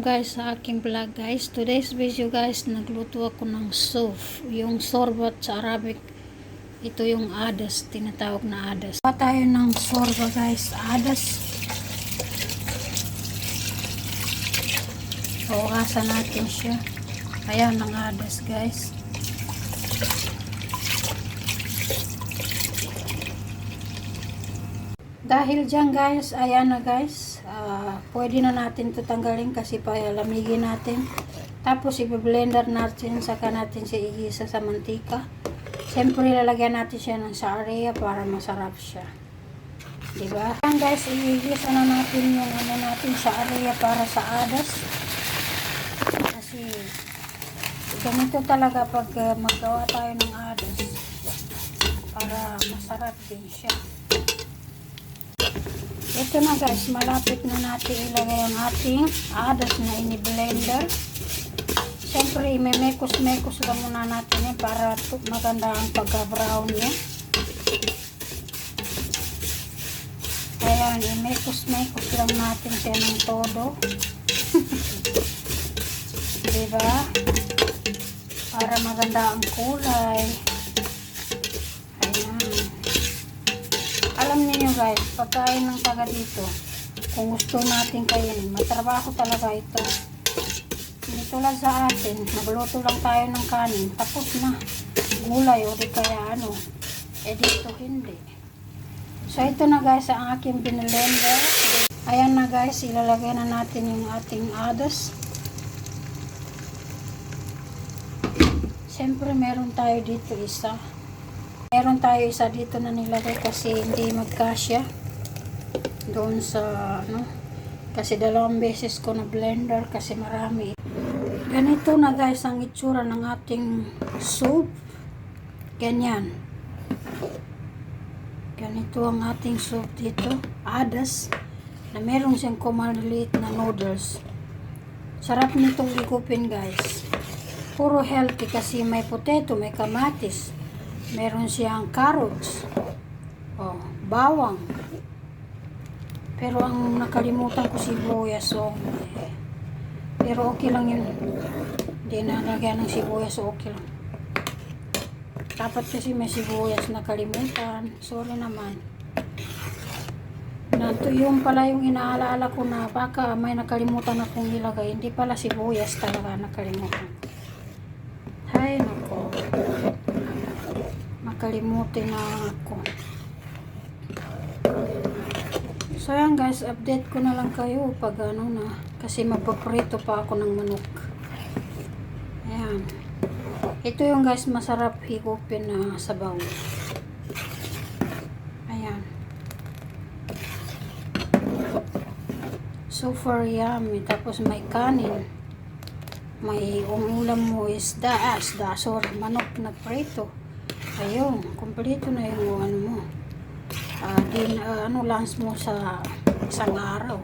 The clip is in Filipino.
guys sa aking vlog guys. Today's video guys, nagluto ako ng soup. Yung sorbat sa Arabic. Ito yung adas, tinatawag na adas. Pa tayo ng sorba guys, adas. Huwasan natin siya. Ayan ang adas guys. Dahil dyan guys, ayan na guys, ah, pwede na natin ito tanggalin kasi palamigin natin. Tapos i-blender natin, saka natin siya igisa sa mantika. Siyempre lalagyan natin siya ng saria para masarap siya. Diba? Ayan guys, igisa na natin yung ano natin sa area para sa adas. Kasi ganito talaga pag ah, magawa tayo ng adas para masarap din siya. Ito na guys, malapit na natin ilagay ang ating adas na ini-blender. Siyempre, imemekos-mekos lang muna natin yan para maganda ang pagka-brown niya. Ayan, imekos-mekos lang natin siya ng todo. diba? Para maganda ang kulay. Guys, pagkain ng taga dito, kung gusto natin kainin, matrabaho talaga ito. Hindi tulad sa atin, nagluto lang tayo ng kanin, tapos na, gulay o di kaya ano, eh dito hindi. So ito na guys ang aking binilender. Ayan na guys, ilalagay na natin yung ating adas. Siyempre meron tayo dito isa. Meron tayo isa dito na nilagay kasi hindi magkasya. Doon sa ano. Kasi dalawang beses ko na blender kasi marami. Ganito na guys ang itsura ng ating soup. Ganyan. Ganito ang ating soup dito. Adas. Na meron siyang kumaliliit na noodles. Sarap nitong igupin guys. Puro healthy kasi may potato, may kamatis. Meron siyang carrots. Oh, bawang. Pero ang nakalimutan ko sibuyas. So, pero okay lang yun. Hindi na lagyan ng sibuyas. So, okay lang. Dapat kasi may sibuyas nakalimutan. Sorry naman. Nanto yung pala yung inaalaala ko na baka may nakalimutan akong ilagay. Hindi pala sibuyas talaga nakalimutan. Hay nako makalimutin na ako. So yan guys, update ko na lang kayo pag ano na. Kasi magpaprito pa ako ng manok. Ayan. Ito yung guys, masarap higupin na sabaw. Ayan. Super yummy. Tapos may kanin. May umulam mo isda. Ah, isda. Sorry, manok na prito. Ayun, kumpleto na yung ano mo. Uh, din, uh, ano, lunch mo sa isang araw.